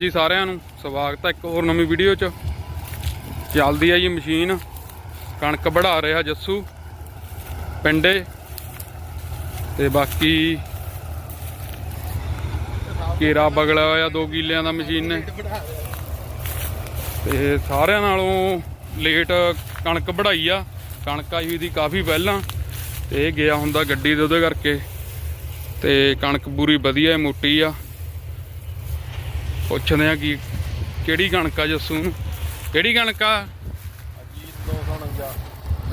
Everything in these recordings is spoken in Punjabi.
ਜੀ ਸਾਰਿਆਂ ਨੂੰ ਸਵਾਗਤ ਹੈ ਇੱਕ ਹੋਰ ਨਵੀਂ ਵੀਡੀਓ 'ਚ। ਚੱਲਦੀ ਹੈ ਜੀ ਮਸ਼ੀਨ। ਕਣਕ ਵਢਾ ਰਿਹਾ ਜੱਸੂ ਪਿੰਡੇ। ਤੇ ਬਾਕੀ ਕੇਰਾ ਬਗਲਿਆ ਹੋਇਆ ਦੋ ਕਿੱਲਿਆਂ ਦਾ ਮਸ਼ੀਨ ਨੇ। ਤੇ ਸਾਰਿਆਂ ਨਾਲੋਂ ਲੇਟ ਕਣਕ ਵਢਾਈ ਆ। ਕਣਕ ਆਈ ਹੋਈ ਦੀ ਕਾਫੀ ਪਹਿਲਾਂ। ਤੇ ਇਹ ਗਿਆ ਹੁੰਦਾ ਗੱਡੀ ਦੇ ਉਹਦੇ ਕਰਕੇ। ਤੇ ਕਣਕ ਪੂਰੀ ਵਧੀਆ ਮੋਟੀ ਆ। ਪੁੱਛਦੇ ਆ ਕੀ ਕਿਹੜੀ ਕਣਕ ਆ ਜੱਸੂ ਨੂੰ? ਕਿਹੜੀ ਕਣਕ ਆ?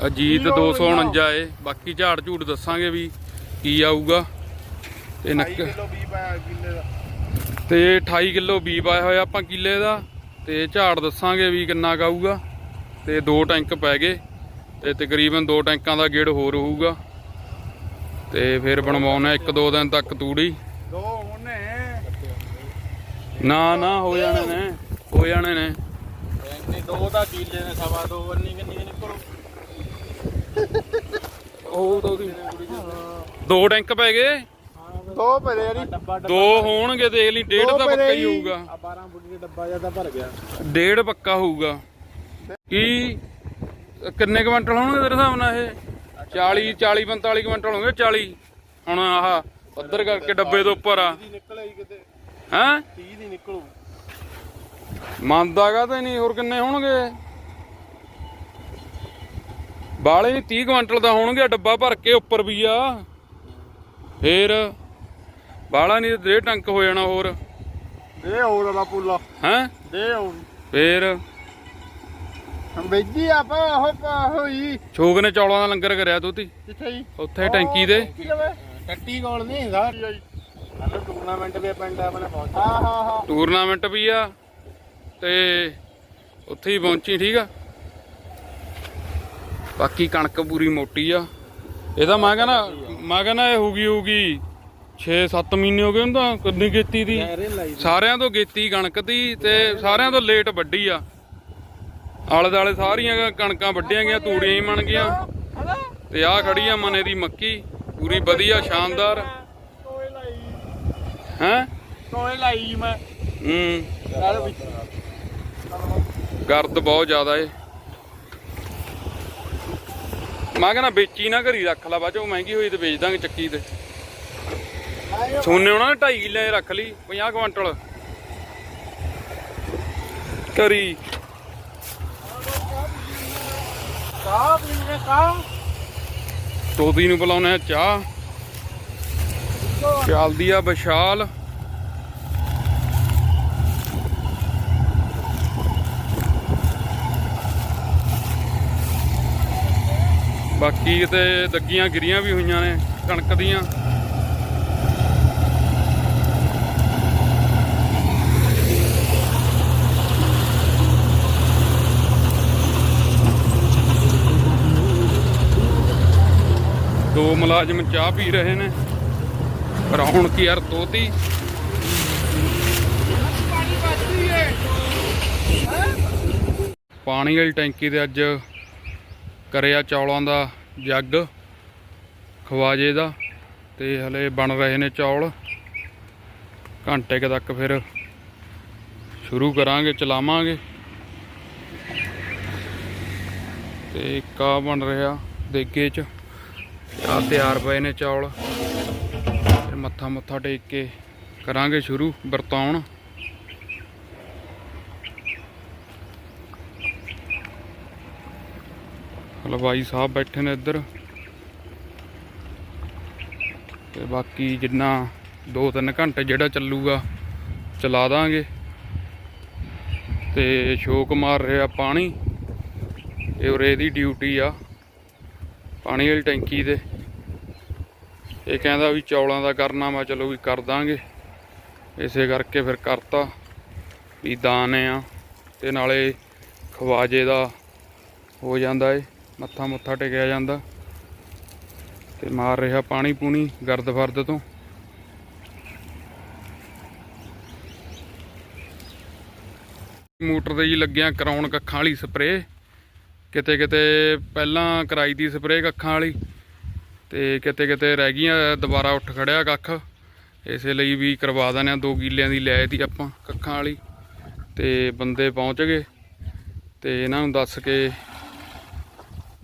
ਅਜੀਤ 249 ਏ। ਬਾਕੀ ਝਾੜ ਝੂੜ ਦੱਸਾਂਗੇ ਵੀ ਕੀ ਆਊਗਾ। ਤੇ ਨੱਕ ਤੇ 28 ਕਿਲੋ ਬੀ ਪਾਇਆ ਹੋਇਆ ਆਪਾਂ ਕਿੱਲੇ ਦਾ। ਤੇ ਝਾੜ ਦੱਸਾਂਗੇ ਵੀ ਕਿੰਨਾ ਕੁ ਆਊਗਾ। ਤੇ ਦੋ ਟੈਂਕ ਪੈ ਗਏ। ਤੇ ਤਕਰੀਬਨ ਦੋ ਟੈਂਕਾਂ ਦਾ ਗੇੜ ਹੋਰ ਹੋਊਗਾ। ਤੇ ਫਿਰ ਬਣਵਾਉਣਾ ਇੱਕ ਦੋ ਦਿਨ ਤੱਕ ਤੂੜੀ। ਦੋ ਉਹਨੇ ਨਾ ਨਾ ਹੋ ਜਾਣੇ ਨੇ ਹੋ ਜਾਣੇ ਨੇ। ਦੋ ਤਾਂ ਕਿੱਲੇ ਨੇ ਸਵਾ ਦੋ ਵੰਨੀ ਕਿੰਨੀ ਨਿਕਲੂ ਉਹ ਤਾਂ ਉਹਦੀ ਦੋ ਟੈਂਕ ਪੈ ਗਏ? ਦੋ ਭਰੇ ਯਾਰੀ ਦੋ ਹੋਣਗੇ ਦੇਖ ਲਈ ਡੇਢ ਤਾਂ ਪੱਕਾ ਹੀ ਹੋਊਗਾ। ਆ 12 ਬੁੱਢੀ ਦਾ ਡੱਬਾ ਜ਼ਿਆਦਾ ਭਰ ਗਿਆ। ਡੇਢ ਪੱਕਾ ਹੋਊਗਾ। ਕੀ? ਕਿੰਨੇ ਕੁਇੰਟਲ ਹੋਣਗੇ ਤੇਰੇ ਹਿਸਾਬ ਨਾਲ ਇਹ? 40 40 45 ਕੁਇੰਟਲ ਹੋਣਗੇ 40 ਹੁਣ ਆਹ ਪੱਧਰ ਕਰਕੇ ਡੱਬੇ ਦੇ ਉੱਪਰ ਆ। ਨਿਕਲੇ ਕਿਤੇ। ਹੈ? 30 ਦੀ ਨਿਕਲੂ। ਮੰਨਦਾਗਾ ਤਾਂ ਨਹੀਂ ਹੋਰ ਕਿੰਨੇ ਹੋਣਗੇ? ਬਾਲੇ ਨਹੀਂ 30 ਕੁਇੰਟਲ ਦਾ ਹੋਣਗੇ ਡੱਬਾ ਭਰ ਕੇ ਉੱਪਰ ਵੀ ਆ। ਫੇਰ ਬਾਲਾ ਨਹੀਂ ਦੇ ਟੰਕ ਹੋ ਜਾਣਾ ਹੋਰ। ਦੇ ਹੋਰ ਬਾਪੂਲਾ ਹੈ? ਦੇ ਹੁਣ ਫੇਰ ਬੈਜੀ ਆਪਾਂ ਉਹ ਪਾ ਹੋਈ। ਛੋਗ ਨੇ ਚੌਲਾਂ ਦਾ ਲੰਗਰ ਕਰਿਆ ਤੋਤੀ ਕਿੱਥੇ ਜੀ? ਉੱਥੇ ਟੈਂਕੀ ਦੇ। ਟੱਟੀ ਕੋਲ ਨਹੀਂ ਸਾਰੀ ਟੂਰਨਾਮੈਂਟ ਵੀ ਪਿੰਡ ਆਪਣੇ ਪਹੁੰਚਾ ਹਾਂ ਹਾਂ ਹਾਂ। ਟੂਰਨਾਮੈਂਟ ਵੀ ਆ ਤੇ ਉੱਥੇ ਹੀ ਪਹੁੰਚੀ ਠੀਕ ਆ? ਬਾਕੀ ਕਣਕ ਪੂਰੀ ਮੋਟੀ ਆ। ਇਹਦਾ ਮੈਂ ਕਹਿੰਦਾ ਮੈਂ ਕਹਿੰਦਾ ਇਹ ਹੋਗੀ ਹੋਗੀ 6-7 ਮਹੀਨੇ ਹੋ ਗਏ ਉਹਨੂੰ ਤਾਂ ਕਿੰਨੀ ਕੀਤੀ ਦੀ। ਸਾਰਿਆਂ ਤੋਂ ਕੀਤੀ ਕਣਕ ਦੀ ਤੇ ਸਾਰਿਆਂ ਤੋਂ ਲੇਟ ਵੱਢੀ ਆ। ਆਲੇ ਦਾਲੇ ਸਾਰੀਆਂ ਕਣਕਾਂ ਵੱਢੀਆਂ ਗਈਆਂ ਤੂੜੀਆਂ ਹੀ ਬਣ ਗਈਆਂ। ਤੇ ਆਹ ਖੜੀ ਆ ਮਨੇ ਦੀ ਮੱਕੀ ਪੂਰੀ ਵਧੀਆ ਸ਼ਾਨਦਾਰ। ਹੈ? ਟੋਏ ਲਾਈ ਮੈਂ। ਹੂੰ। ਨਾਲ ਵਿੱਚ। ਗਰਦ ਬਹੁਤ ਜ਼ਿਆਦਾ ਏ। ਮੈਂ ਕਹਿੰਦਾ ਵੇਚੀ ਨਾ ਘਰੀ ਰੱਖ ਲਾ ਬਾਅਦ ਮਹਿੰਗੀ ਹੋਈ ਤੇ ਵੇਚ ਦਾਂਗੇ ਚੱਕੀ ਤੇ। ਸੋਨੇ ਉਹਨਾਂ ਨੇ 2.5 ਕਿੱਲੇ ਰੱਖ ਲਈ 50 ਕੁਇੰਟਲ ਘਰੀ। ਕਾਹ ਪੀਣੇ ਕਾਹ ਤੋਦੀ ਨੂੰ ਬੁਲਾਉਣਾ ਚਾਹ। ਚੱਲਦੀ ਆ ਵਿਸ਼ਾਲ। ਬਾਕੀ ਕਿਤੇ ਦੱਗੀਆਂ ਗਿਰੀਆਂ ਵੀ ਹੋਈਆਂ ਨੇ, ਕਣਕ ਦੀਆਂ। ਦੋ ਮੁਲਾਜ਼ਮ ਚਾਹ ਪੀ ਰਹੇ ਨੇ। ਪਰ ਹੁਣ ਕੀ ਯਾਰ ਤੋਤੀ ਪਾਣੀ ਵਾਲੀ ਟੈਂਕੀ ਤੇ ਅੱਜ ਕਰਿਆ ਚੌਲਾਂ ਦਾ ਜੱਗ, ਖਵਾਜੇ ਦਾ, ਤੇ ਹਲੇ ਬਣ ਰਹੇ ਨੇ ਚੌਲ। ਘੰਟੇ ਕੁ ਤੱਕ ਫਿਰ ਸ਼ੁਰੂ ਕਰਾਂਗੇ, ਚਲਾਵਾਂਗੇ। ਤੇ ਇੱਕ ਬਣ ਰਿਹਾ, ਦੇਗੇ ਚ। ਆ ਤਿਆਰ ਪਏ ਨੇ ਚੌਲ। ਮੱਥਾ ਮੱਥਾ ਟੇਕ ਕੇ ਕਰਾਂਗੇ ਸ਼ੁਰੂ, ਵਰਤਾਉਣ। ਹਲਵਾਈ ਸਾਹਿਬ ਬੈਠੇ ਨੇ ਇੱਧਰ। ਤੇ ਬਾਕੀ ਜਿੰਨਾ 2-3 ਘੰਟੇ ਜਿਹੜਾ ਚੱਲੂਗਾ, ਚਲਾ ਦਾਂਗੇ। ਤੇ ਸ਼ੋਕ ਮਾਰ ਰਿਹਾ ਪਾਣੀ। ਇਹ ਉਰੇ ਦੀ ਡਿਊਟੀ ਆ, ਪਾਣੀ ਵਾਲੀ ਟੈਂਕੀ ਦੇ ਇਹ ਕਹਿੰਦਾ ਵੀ ਚੌਲਾਂ ਦਾ ਕਰਨਾ, ਮੈਂ ਚਲੋ ਵੀ ਕਰ ਦਾਂਗੇ। ਇਸੇ ਕਰਕੇ ਫਿਰ ਕਰਤਾ ਵੀ ਦਾਣੇ ਆ ਤੇ ਨਾਲੇ ਖਵਾਜੇ ਦਾ ਹੋ ਜਾਂਦਾ ਏ, ਮੱਥਾ ਮੁੱਥਾ ਟੇਕਿਆ ਜਾਂਦਾ। ਤੇ ਮਾਰ ਰਿਹਾ ਪਾਣੀ ਪੂਣੀ ਗਰਦ ਫਰਦ ਤੋਂ। ਮੋਟਰ ਤੇ ਜੀ ਲੱਗਿਆ ਕਰਾਉਣ ਕੱਖਾਂ ਵਾਲੀ ਸਪਰੇਅ। ਕਿਤੇ ਕਿਤੇ ਪਹਿਲਾਂ ਕਰਾਈ ਦੀ ਸਪਰੇਅ ਕੱਖਾਂ ਵਾਲੀ। ਤੇ ਕਿਤੇ ਕਿਤੇ ਰਹਿ ਗਈਆਂ, ਦੁਬਾਰਾ ਉੱਠ ਖੜਿਆ ਕੱਖ। ਇਸੇ ਲਈ ਵੀ ਕਰਵਾ ਦਿੰਦੇ ਆ 2 ਕਿੱਲਿਆਂ ਦੀ ਲੈ ਤੀ ਆਪਾਂ ਕੱਖਾਂ ਵਾਲੀ। ਤੇ ਬੰਦੇ ਪਹੁੰਚ ਗਏ ਤੇ ਇਹਨਾਂ ਨੂੰ ਦੱਸ ਕੇ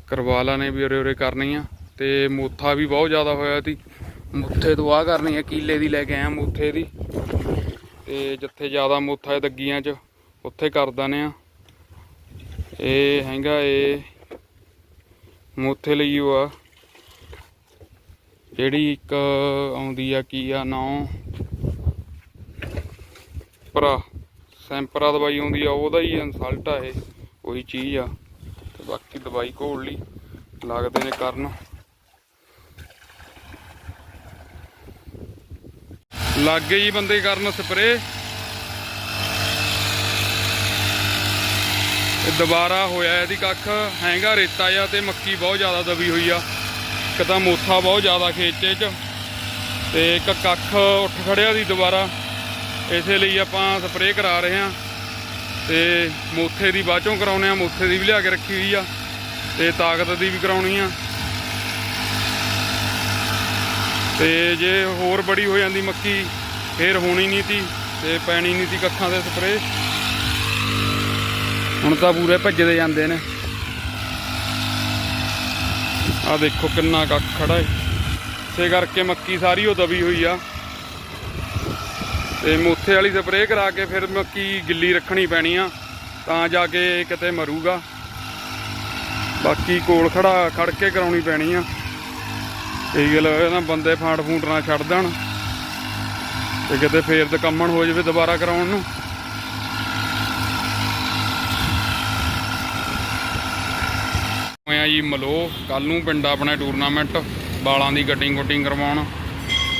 ਕਰਵਾ ਲਾਣੇ ਵੀ ਉਰੇ ਉਰੇ ਕਰਨੀ ਆ। ਤੇ ਮੋਥਾ ਵੀ ਬਹੁਤ ਜ਼ਿਆਦਾ ਹੋਇਆ ਸੀ। ਮੁੱਥੇ ਤੋਂ ਆ ਕਰਨੀ ਆ, ਕਿੱਲੇ ਦੀ ਲੈ ਕੇ ਆਇਆ ਮੁੱਥੇ ਦੀ। ਤੇ ਜਿੱਥੇ ਜ਼ਿਆਦਾ ਮੋਥਾ ਹੈ ਦੱਗੀਆਂ 'ਚ, ਉੱਥੇ ਕਰ ਦਨੇ ਆ ਇਹ ਹੈਗਾ ਇਹ ਮੋਥੇ ਲਈ ਉਹ ਆ। ਜਿਹੜੀ ਇੱਕ ਆਉਂਦੀ ਆ ਕੀ ਆ ਨਾਂ? ਪਰਾ ਸੈਂਪਰਾ ਦਵਾਈ ਆਉਂਦੀ ਆ, ਉਹਦਾ ਹੀ ਇਨਸਲਟ ਆ ਇਹ, ਉਹੀ ਚੀਜ਼ ਆ। ਤੇ ਬਾਕੀ ਦਵਾਈ ਘੋਲ ਲਈ, ਲੱਗਦੇ ਨੇ ਕਰਨ। ਲੱਗ ਗਏ ਜੀ ਬੰਦੇ ਕਰਨ ਸਪਰੇ ਇਹ ਦੁਬਾਰਾ ਹੋਇਆ ਇਹਦੀ ਕੱਖ, ਹੈਂਗਾ ਰੇਤਾ ਆ ਤੇ ਮੱਕੀ ਬਹੁਤ ਜ਼ਿਆਦਾ ਦਬੀ ਹੋਈ ਆ। ਇੱਕ ਤਾਂ ਮੋਥਾ ਬਹੁਤ ਜ਼ਿਆਦਾ ਖੇਚੇ ਚ ਤੇ ਇੱਕ ਕੱਖ ਉੱਠ ਖੜਿਆ ਦੀ ਦੁਬਾਰਾ। ਇਸੇ ਲਈ ਆਪਾਂ ਸਪਰੇਅ ਕਰਾ ਰਹੇ ਹਾਂ ਤੇ ਮੋਥੇ ਦੀ ਬਾਅਦੋਂ ਕਰਾਉਨੇ ਆ ਮੋਥੇ ਦੀ ਵੀ ਲਿਆ ਕੇ ਰੱਖੀ ਹੋਈ ਆ ਤੇ ਤਾਕਤ ਦੀ ਵੀ ਕਰਾਉਣੀ ਆ। ਤੇ ਜੇ ਹੋਰ ਬੜੀ ਹੋ ਜਾਂਦੀ ਮੱਕੀ, ਫੇਰ ਹੋਣੀ ਨਹੀਂ ਤੀ ਤੇ ਪੈਣੀ ਨਹੀਂ ਤੀ ਕੱਖਾਂ ਦੇ ਸਪਰੇਅ। ਹੁਣ ਤਾਂ ਪੂਰੇ ਭੱਜਦੇ ਜਾਂਦੇ ਨੇ। ਆ ਦੇਖੋ ਕਿੰਨਾ ਕੱਖ ਖੜਾ ਹੈ ਇਸੇ ਕਰਕੇ ਮੱਕੀ ਸਾਰੀ ਉਹ ਦਬੀ ਹੋਈ ਆ। ਤੇ ਮੋਥੇ ਵਾਲੀ ਸਪਰੇਅ ਕਰਾ ਕੇ ਫਿਰ ਮੱਕੀ ਗਿੱਲੀ ਰੱਖਣੀ ਪੈਣੀ ਆ, ਤਾਂ ਜਾ ਕੇ ਕਿਤੇ ਮਰੂਗਾ। ਬਾਕੀ ਕੋਲ ਖੜਾ ਖੜ ਕੇ ਕਰਾਉਣੀ ਪੈਣੀ ਆ। ਇਹ ਗੱਲ ਇਹਨਾਂ ਬੰਦੇ ਫਾਂਟ ਫੂੰਟ ਨਾ ਛੱਡ ਦੇਣ। ਤੇ ਕਿਤੇ ਫੇਰ ਦਕੰਮਣ ਹੋ ਜਾਵੇ ਦੁਬਾਰਾ ਕਰਾਉਣ ਨੂੰ। ਹੋਇਆ ਜੀ ਮਲੋ। ਕੱਲ ਨੂੰ ਪਿੰਡ ਆਪਣੇ ਟੂਰਨਾਮੈਂਟ ਬਾਲਾਂ ਦੀ ਕਟਿੰਗ ਕੁਟਿੰਗ ਕਰਵਾਉਣ।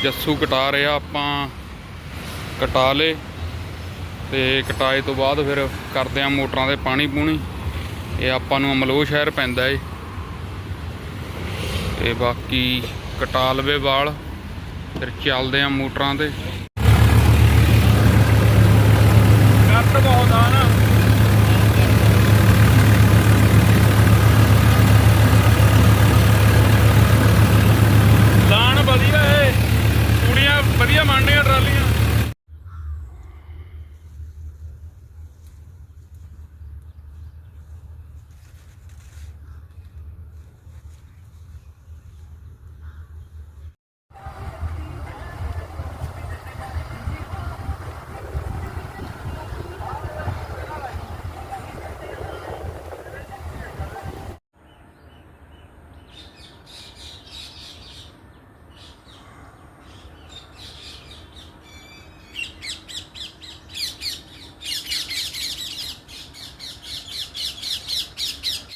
ਜੱਸੂ ਕਟਾ ਰਿਹਾ ਆਪਾਂ ਕਟਾ ਲੇ ਤੇ ਕਟਾਏ ਤੋਂ ਬਾਅਦ ਫਿਰ ਕਰਦੇ ਆ ਮੋਟਰਾਂ ਦੇ ਪਾਣੀ ਪੂਣੀ। ਇਹ ਆਪਾਂ ਨੂੰ ਅਮਲੋ ਸ਼ਹਿਰ ਪੈਂਦਾ ਏ। ਤੇ ਬਾਕੀ ਕਟਾ ਲਵੇ ਵਾਲ, ਫਿਰ ਚੱਲਦੇ ਆ ਮੋਟਰਾਂ ਤੇ। ਕੱਟ ਬਹੁਤ ਆ ਨਾ।